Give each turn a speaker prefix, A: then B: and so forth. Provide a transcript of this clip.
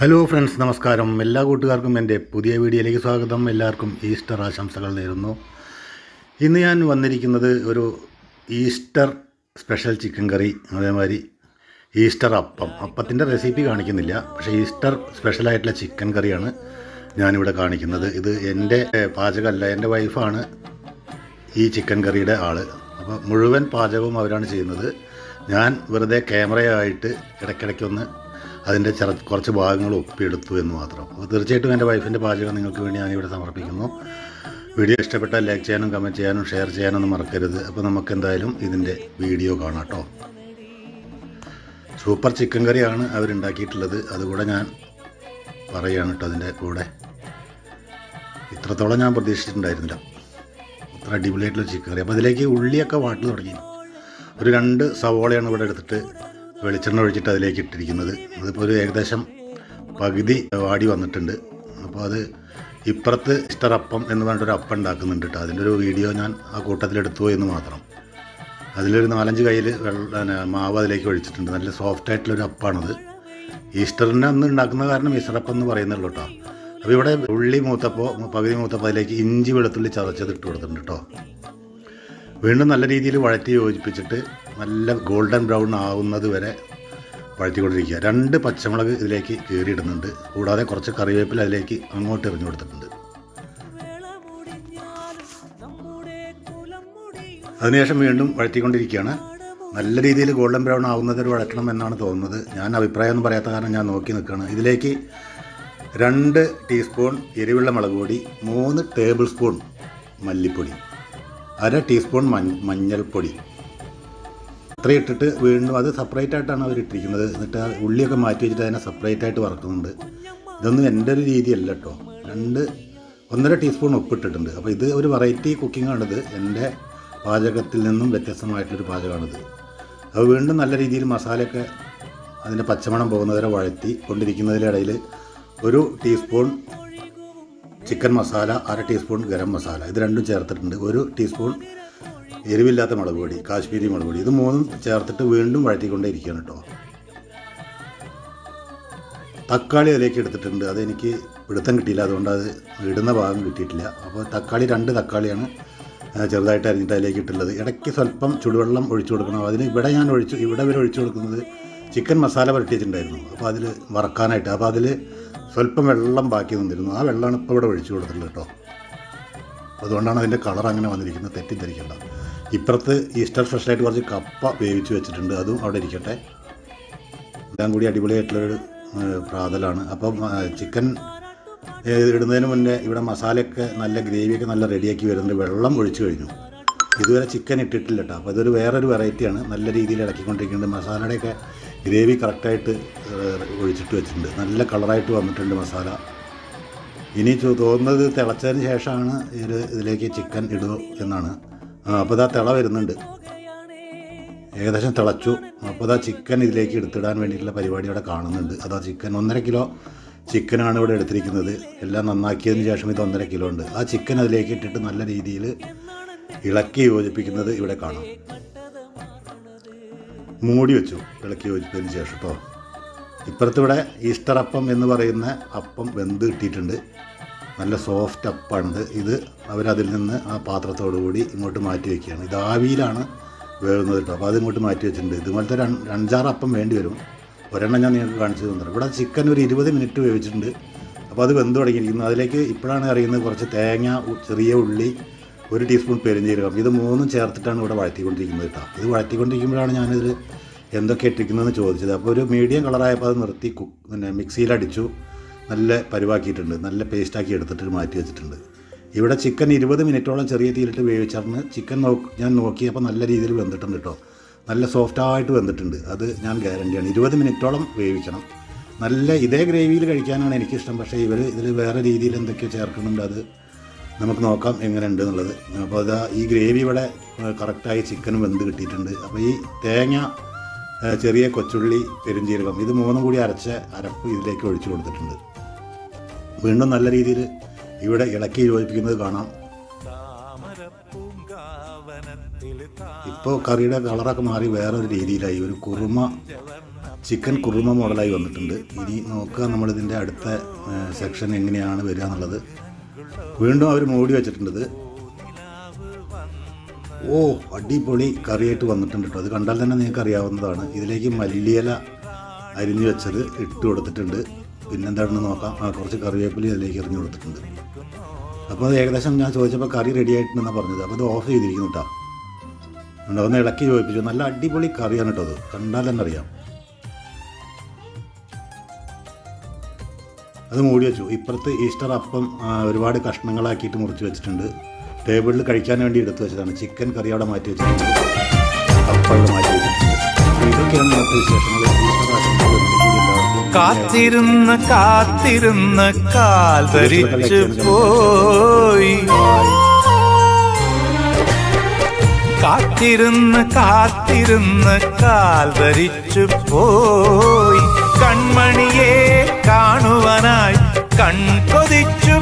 A: Hello friends നമസ്കാരം. എല്ലാ കൂട്ടുകാർക്കും എന്റെ പുതിയ വീഡിയോയിലേക്ക് സ്വാഗതം. എല്ലാവർക്കും ഈസ്റ്റർ ആശംസകൾ നേരുന്നു. ഇന്ന് ഞാൻ വന്നിരിക്കുന്നത് ഒരു ഈസ്റ്റർ സ്പെഷ്യൽ ചിക്കൻ കറി അതേമാതിരി ഈസ്റ്റർ അപ്പം. അപ്പത്തിന്റെ റെസിപ്പി കാണിക്കുന്നില്ല. പക്ഷേ ഈസ്റ്റർ സ്പെഷ്യലായിട്ടുള്ള ചിക്കൻ കറിയാണ് ഞാനിവിടെ കാണിക്കുന്നത്. ഇത് എന്റെ പാചകമല്ല എന്റെ വൈഫാണ് ഈ ചിക്കൻ കറിയുടെ ആൾ അപ്പോൾ മുഴുവൻ പാചകവും അവരാണ് ചെയ്യുന്നത്. ഞാൻ വെറുതെ ക്യാമറയായിട്ട് ഇടയ്ക്കിടയ്ക്കൊന്ന് അതിന്റെ ചെറ കുറച്ച് ഭാഗങ്ങൾ ഒപ്പിയെടുത്തു എന്ന് മാത്രം. അപ്പോൾ തീർച്ചയായിട്ടും എന്റെ വൈഫിന്റെ പാചകം നിങ്ങൾക്ക് വേണ്ടി ഞാനിവിടെ സമർപ്പിക്കുന്നു. വീഡിയോ ഇഷ്ടപ്പെട്ടാൽ ലൈക്ക് ചെയ്യാനും കമന്റ് ചെയ്യാനും ഷെയർ ചെയ്യാനൊന്നും മറക്കരുത്. അപ്പോൾ നമുക്ക് എന്തായാലും ഇതിന്റെ വീഡിയോ കാണാം കേട്ടോ. സൂപ്പർ ചിക്കൻ കറിയാണ് അവരുണ്ടാക്കിയിട്ടുള്ളത്. അതുകൂടെ ഞാൻ പറയുകയാണ് കേട്ടോ അതിന്റെ കൂടെ. ഇത്രത്തോളം ഞാൻ പ്രതീക്ഷിച്ചിട്ടുണ്ടായിരുന്നില്ല. അത്ര അടിപൊളിയായിട്ടുള്ള ചിക്കൻ കറി. അപ്പോൾ അതിലേക്ക് ഉള്ളിയൊക്കെ വാട്ടിൽ തുടങ്ങി. ഒരു രണ്ട് സവോളയാണ് ഇവിടെ എടുത്തിട്ട് വെളിച്ചെണ്ണ ഒഴിച്ചിട്ട് അതിലേക്ക് ഇട്ടിരിക്കുന്നത്. അതിപ്പോൾ ഒരു ഏകദേശം പകുതി വാടി വന്നിട്ടുണ്ട്. അപ്പോൾ അത് ഇപ്പുറത്ത് ഇസ്റ്റർ അപ്പം എന്ന് പറഞ്ഞിട്ടൊരു അപ്പം ഉണ്ടാക്കുന്നുണ്ട് കേട്ടോ. അതിന്റെ ഒരു വീഡിയോ ഞാൻ ആ കൂട്ടത്തിലെടുത്തു എന്ന് മാത്രം. അതിലൊരു നാലഞ്ച് കയ്യിൽ വെള്ളം മാവ് അതിലേക്ക് ഒഴിച്ചിട്ടുണ്ട്. നല്ല സോഫ്റ്റ് ആയിട്ടുള്ളൊരു അപ്പാണത്. ഈസ്റ്ററിന്റെ അന്ന് ഉണ്ടാക്കുന്ന കാരണം ഈസ്റ്റർ അപ്പം എന്ന് പറയുന്നുള്ളൂ കേട്ടോ. അപ്പോൾ ഇവിടെ ഉള്ളി മൂത്തപ്പോൾ പകുതി മൂത്തപ്പോൾ അതിലേക്ക് ഇഞ്ചി വെളുത്തുള്ളി ചതച്ചത് ഇട്ട് കൊടുത്തിട്ടുണ്ട് കേട്ടോ. വീണ്ടും നല്ല രീതിയിൽ വഴറ്റി യോജിപ്പിച്ചിട്ട് നല്ല ഗോൾഡൻ ബ്രൗൺ ആവുന്നത് വരെ വഴറ്റിക്കൊണ്ടിരിക്കുക രണ്ട് പച്ചമുളക് ഇതിലേക്ക് കീറിയിടുന്നുണ്ട്. കൂടാതെ കുറച്ച് കറിവേപ്പില അതിലേക്ക് അങ്ങോട്ട് എറിഞ്ഞു കൊടുത്തിട്ടുണ്ട്. അതിനുശേഷം വീണ്ടും വഴറ്റിക്കൊണ്ടിരിക്കുകയാണ് നല്ല രീതിയിൽ ഗോൾഡൻ ബ്രൗൺ ആവുന്നത് ഒരു വഴറ്റണം എന്നാണ് തോന്നുന്നത്. ഞാൻ അഭിപ്രായം ഒന്നും പറയാത്ത കാരണം ഞാൻ നോക്കി നിൽക്കുകയാണ്. ഇതിലേക്ക് രണ്ട് ടീസ്പൂൺ എരിവുള്ള മുളക് പൊടി മൂന്ന് ടേബിൾ സ്പൂൺ മല്ലിപ്പൊടി അര ടീസ്പൂൺ മഞ്ഞ മഞ്ഞൾപ്പൊടി അത്രയും ഇട്ടിട്ട് വീണ്ടും അത് സെപ്പറേറ്റ് ആയിട്ടാണ് അവർ ഇട്ടിരിക്കുന്നത് എന്നിട്ട് ഉള്ളിയൊക്കെ മാറ്റി വെച്ചിട്ട് അതിനെ സെപ്പറേറ്റ് ആയിട്ട് വറക്കുന്നുണ്ട്. ഇതൊന്നും എന്റെ ഒരു രീതിയല്ല കേട്ടോ രണ്ട് ഒന്നര ടീസ്പൂൺ ഉപ്പിട്ടിട്ടുണ്ട്. അപ്പോൾ ഇത് ഒരു വെറൈറ്റി കുക്കിംഗ് ആണിത് എന്റെ പാചകത്തിൽ നിന്നും വ്യത്യസ്തമായിട്ടുള്ളൊരു പാചകമാണിത്. അത് വീണ്ടും നല്ല രീതിയിൽ മസാലയൊക്കെ അതിന്റെ പച്ചമണം പോകുന്നവരെ വഴറ്റി കൊണ്ടിരിക്കുന്നതിനിടയിൽ ഒരു ടീസ്പൂൺ ചിക്കൻ മസാല അര ടീസ്പൂൺ ഗരം മസാല. ഇത് രണ്ടും ചേർത്തിട്ടുണ്ട്. ഒരു ടീസ്പൂൺ എരിവില്ലാത്ത മുളക് പൊടി കാശ്മീരി മുളക് പൊടി. ഇത് മൂന്നും ചേർത്തിട്ട് വീണ്ടും വഴറ്റിക്കൊണ്ടേ ഇരിക്കുകയാണ് കേട്ടോ. തക്കാളി അതിലേക്ക് എടുത്തിട്ടുണ്ട്. അതെനിക്ക് പിടുത്തം കിട്ടിയില്ല. അതുകൊണ്ട് അത് ഇടുന്ന ഭാഗം കിട്ടിയിട്ടില്ല. അപ്പോൾ തക്കാളി രണ്ട് തക്കാളിയാണ് ചെറുതായിട്ട് അരിഞ്ഞിട്ട് അതിലേക്ക് ഇട്ടുള്ളത്. ഇടയ്ക്ക് സ്വല്പം ചുടുവെള്ളം ഒഴിച്ചു കൊടുക്കണം. അതിന് ഇവിടെ ഞാൻ ഒഴിച്ചു ഇവിടെ വരെ ഒഴിച്ചു കൊടുക്കുന്നത് ചിക്കൻ മസാല പുരട്ടിയിട്ടുണ്ടായിരുന്നു അപ്പോൾ അതിൽ വറക്കാനായിട്ട്. അപ്പോൾ അതിൽ സ്വല്പം വെള്ളം ബാക്കി നിന്നിരുന്നു. ആ വെള്ളമാണ് ഇപ്പോൾ ഇവിടെ ഒഴിച്ചു കൊടുത്തിട്ടുള്ളത് കേട്ടോ. അതുകൊണ്ടാണ് അതിന്റെ കളർ അങ്ങനെ വന്നിരിക്കുന്നത്. തെറ്റിദ്ധരിക്കേണ്ട. ഇപ്പുറത്ത് ഈസ്റ്റർ സ്പെഷ്യലായിട്ട് കുറച്ച് കപ്പ വേവിച്ച് വെച്ചിട്ടുണ്ട്. അതും അവിടെ ഇരിക്കട്ടെ. എല്ലാം കൂടി അടിപൊളിയായിട്ടുള്ളൊരു പ്രാതലാണ്. അപ്പം ചിക്കൻ ഇടുന്നതിന് മുന്നേ ഇവിടെ മസാലയൊക്കെ നല്ല ഗ്രേവിയൊക്കെ നല്ല റെഡിയാക്കി വരുന്നുണ്ട്. വെള്ളം ഒഴിച്ചു കഴിഞ്ഞു. ഇതുവരെ ചിക്കൻ ഇട്ടിട്ടില്ല കേട്ടോ. അപ്പോൾ ഇതൊരു വേറൊരു വെറൈറ്റിയാണ്. നല്ല രീതിയിൽ ഇളക്കിക്കൊണ്ടിരിക്കുന്നുണ്ട്. മസാലയുടെയൊക്കെ ഗ്രേവി കറക്റ്റായിട്ട് ഒഴിച്ചിട്ട് വെച്ചിട്ടുണ്ട്. നല്ല കളറായിട്ട് വന്നിട്ടുണ്ട് മസാല. ഇനി തോന്നുന്നത് തിളച്ചതിന് ശേഷമാണ് ഇത് ഇതിലേക്ക് ചിക്കൻ ഇടുക എന്നാണ്. അപ്പോൾ ഇതാ തിള വരുന്നുണ്ട്. ഏകദേശം തിളച്ചു. അപ്പോൾ ഇതാ ചിക്കൻ ഇതിലേക്ക് എടുത്തിടാൻ വേണ്ടിയിട്ടുള്ള പരിപാടി ഇവിടെ കാണുന്നുണ്ട്. അതാ ചിക്കൻ. ഒന്നര കിലോ ചിക്കനാണ് ഇവിടെ എടുത്തിരിക്കുന്നത്. എല്ലാം നന്നാക്കിയതിന് ശേഷം ഇത് ഒന്നര കിലോ ഉണ്ട്. ആ ചിക്കൻ അതിലേക്ക് ഇട്ടിട്ട് നല്ല രീതിയിൽ ഇളക്കി യോജിപ്പിക്കുന്നത് ഇവിടെ കാണാം. മൂടി വെച്ചു ഇളക്കി യോജിപ്പിച്ചതിന് ശേഷം കേട്ടോ ഇപ്പുറത്തിവിടെ ഈസ്റ്റർ അപ്പം എന്ന് പറയുന്ന അപ്പം വെന്ത് കിട്ടിയിട്ടുണ്ട്. നല്ല സോഫ്റ്റ് അപ്പാണിത് ഇത് അവരതിൽ നിന്ന് ആ പാത്രത്തോടു കൂടി ഇങ്ങോട്ട് മാറ്റി വയ്ക്കുകയാണ് ഇത് ആവിയിലാണ് വേവുന്നത് കേട്ടോ. അപ്പോൾ അതിങ്ങോട്ട് മാറ്റി വെച്ചിട്ടുണ്ട്. ഇതുപോലത്തെ രണ്ട് അഞ്ച് അഞ്ചാറ് അപ്പം വേണ്ടി വരും. ഒരെണ്ണം ഞാൻ നിങ്ങൾക്ക് കാണിച്ചു തന്നിട്ടുണ്ട്. ഇവിടെ ചിക്കൻ ഒരു ഇരുപത് മിനിറ്റ് വേവിച്ചിട്ടുണ്ട്. അപ്പോൾ അത് വെന്ത് തുടങ്ങിയിരിക്കുന്നു. അതിലേക്ക് ഇപ്പോഴാണ് അറിയുന്നത് കുറച്ച് തേങ്ങ ചെറിയ ഉള്ളി ഒരു ടീസ്പൂൺ പെരിഞ്ജീരകം. ഇത് മൂന്നും ചേർത്തിട്ടാണ് ഇവിടെ വഴറ്റിക്കൊണ്ടിരിക്കുന്നത് കേട്ടോ. ഇത് വഴറ്റിക്കൊണ്ടിരിക്കുമ്പോഴാണ് ഞാനിതിൽ എന്തൊക്കെ ഇട്ടിരിക്കുന്നതെന്ന് ചോദിച്ചത്. അപ്പോൾ ഒരു മീഡിയം കളറായപ്പോൾ അത് നിർത്തി പിന്നെ മിക്സിയിലടിച്ചു നല്ല പരുവാക്കിയിട്ടുണ്ട്. നല്ല പേസ്റ്റാക്കി എടുത്തിട്ട് മാറ്റി വെച്ചിട്ടുണ്ട്. ഇവിടെ ചിക്കൻ ഇരുപത് മിനിറ്റോളം ചെറിയ തീയിലിട്ട് വേവിച്ചറിന് ചിക്കൻ നോക്ക് ഞാൻ നോക്കിയപ്പോൾ നല്ല രീതിയിൽ വെന്തിട്ടുണ്ട് കേട്ടോ നല്ല സോഫ്റ്റായിട്ട് വെന്തിട്ടുണ്ട്. അത് ഞാൻ ഗ്യാരണ്ടിയാണ്. ഇരുപത് മിനിറ്റോളം വേവിക്കണം. നല്ല ഇതേ ഗ്രേവിയിൽ കഴിക്കാനാണ് എനിക്കിഷ്ടം. പക്ഷേ ഇവർ ഇതിൽ വേറെ രീതിയിൽ എന്തൊക്കെയോ ചേർക്കുന്നുണ്ട്. അത് നമുക്ക് നോക്കാം എങ്ങനെയുണ്ട് എന്നുള്ളത്. അപ്പോൾ അതാ ഈ ഗ്രേവി ഇവിടെ കറക്റ്റായി ചിക്കനും വെന്ത് കിട്ടിയിട്ടുണ്ട്. അപ്പോൾ ഈ തേങ്ങ ചെറിയ കൊച്ചുള്ളി പെരുംജീരകം ഇത് മൂന്നും കൂടി അരച്ച അരപ്പ് ഇതിലേക്ക് ഒഴിച്ചു കൊടുത്തിട്ടുണ്ട്. വീണ്ടും നല്ല രീതിയിൽ ഇവിടെ ഇളക്കി യോജിപ്പിക്കുന്നത് കാണാം. ഇപ്പോൾ കറിയുടെ കളറൊക്കെ മാറി വേറൊരു രീതിയിലായി. ഒരു കുറുമ ചിക്കൻ കുറുമ മോഡലായി വന്നിട്ടുണ്ട്. ഇനി നോക്കുക നമ്മളിതിന്റെ അടുത്ത സെക്ഷൻ എങ്ങനെയാണ് വരിക എന്നുള്ളത്. വീണ്ടും അവർ മൂടി വെച്ചിട്ടുണ്ട് ഓ അടിപൊളി കറിയായിട്ട് വന്നിട്ടുണ്ട് കേട്ടോ. അത് കണ്ടാൽ തന്നെ നിങ്ങൾക്ക് അറിയാവുന്നതാണ് ഇതിലേക്ക് മല്ലിയില അരിഞ്ഞു വെച്ചത് ഇട്ട് കൊടുത്തിട്ടുണ്ട്. പിന്നെന്താണെന്ന് നോക്കാം. ആ കുറച്ച് കറിവേപ്പില അതിലേക്ക് എറിഞ്ഞു കൊടുത്തിട്ടുണ്ട്. അപ്പോൾ അത് ഏകദേശം ഞാൻ ചോദിച്ചപ്പോൾ കറി റെഡി ആയിട്ടുണ്ടെന്നാണ് പറഞ്ഞത്. അപ്പോൾ അത് ഓഫ് ചെയ്തിരിക്കുന്നു കേട്ടോ ഒന്ന് ഇളക്കി ചോദിപ്പിച്ചു നല്ല അടിപൊളി കറിയാണ് കേട്ടോ അത് കണ്ടാൽ തന്നെ അറിയാം. അത് മൂടി വെച്ചു. ഇപ്പുറത്ത് ഈസ്റ്റർ അപ്പം ഒരുപാട് കഷ്ണങ്ങളാക്കിയിട്ട് മുറിച്ച് വെച്ചിട്ടുണ്ട്. ടേബിളിൽ കഴിക്കാൻ വേണ്ടി എടുത്തു വെച്ചതാണ്. ചിക്കൻ കറി അവിടെ മാറ്റി വെച്ചിട്ടുണ്ട്. അപ്പം മാറ്റി വെച്ചിട്ടുണ്ട്. ഇതൊക്കെയാണ് ഇന്നത്തെ വിശേഷങ്ങൾ. ഈസ്റ്റർ എല്ലാവർക്കും
B: കാത്തിരുന്ന് കാത്തിരുന്ന് കാൽ ധരിച്ചു പോയി. കാത്തിരുന്ന് കാത്തിരുന്ന് കാൽ ധരിച്ചു പോയി. കൺമണിയെ കാണുവാനായി കൺകൊതിച്ചു